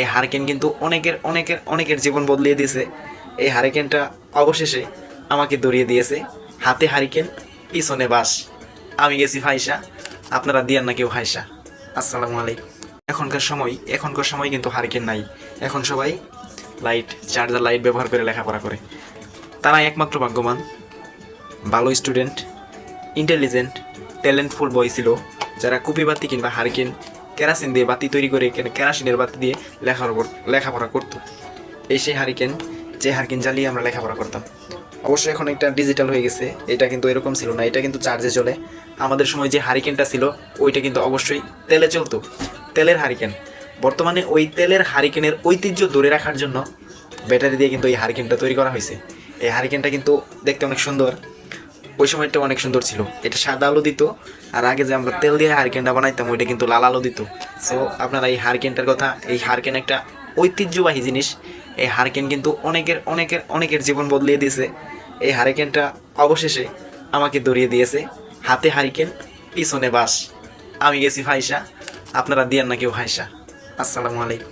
এই হারিকেন কিন্তু অনেকের অনেকের অনেকের জীবন বদলিয়ে দিয়েছে। এই হারিকেনটা অবশেষে আমাকে দড়িয়ে দিয়েছে। হাতে হারিকেন, পিছনে বাস আমি গেছি ফাইসা। আপনারা দিয়ান না কেউ ফাইসা। আসসালামু আলাইকুম। এখনকার সময় এখনকার সময় কিন্তু হারিকেন নাই। এখন সবাই লাইট, চার্জার, লাইট ব্যবহার করে লেখাপড়া করে। তারা একমাত্র ভাগ্যবান। ভালো স্টুডেন্ট, ইন্টেলিজেন্ট, ট্যালেন্টফুল বয় ছিল। যারা কুপি বাতি কিংবা হারিকেন কেরাসিন দিয়ে বাতি তৈরি করে কেরাসিনের বাতি দিয়ে লেখাপড়া লেখাপড়া করতো। এই সেই হারিকেন, যে হারিকেন জ্বালিয়ে আমরা লেখাপড়া করতাম। অবশ্যই এখন একটা ডিজিটাল হয়ে গেছে, এটা কিন্তু এরকম ছিল না, এটা কিন্তু চার্জে চলে। আমাদের সময় যে হারিকেনটা ছিল, ওইটা কিন্তু অবশ্যই তেলে চলতো। তেলের হারিকেন। বর্তমানে ওই তেলের হারিকেনের ঐতিহ্য ধরে রাখার জন্য ব্যাটারি দিয়ে কিন্তু এই হারিকেনটা তৈরি করা হয়েছে। এই হারিকেনটা কিন্তু দেখতে অনেক সুন্দর। ওই সময়টা অনেক সুন্দর ছিল। এটা সাদা আলো দিত, আর আগে যে আমরা তেল দিয়ে হারকেনটা বানাইতাম, ওইটা কিন্তু লাল আলো দিত। সো আপনারা এই হারকেনটার কথা, এই হারকেন একটা ঐতিহ্যবাহী জিনিস। এই হারকেন কিন্তু অনেকের অনেকের অনেকের জীবন বদলিয়ে দিয়েছে। এই হারিকেনটা অবশেষে আমাকে দড়িয়ে দিয়েছে। হাতে হারিকেন, পিছনে বাস আমি গেছি ফাইসা, আপনারা দিয়ান না কেউ ফাইসা। আসসালামু আলাইকুম।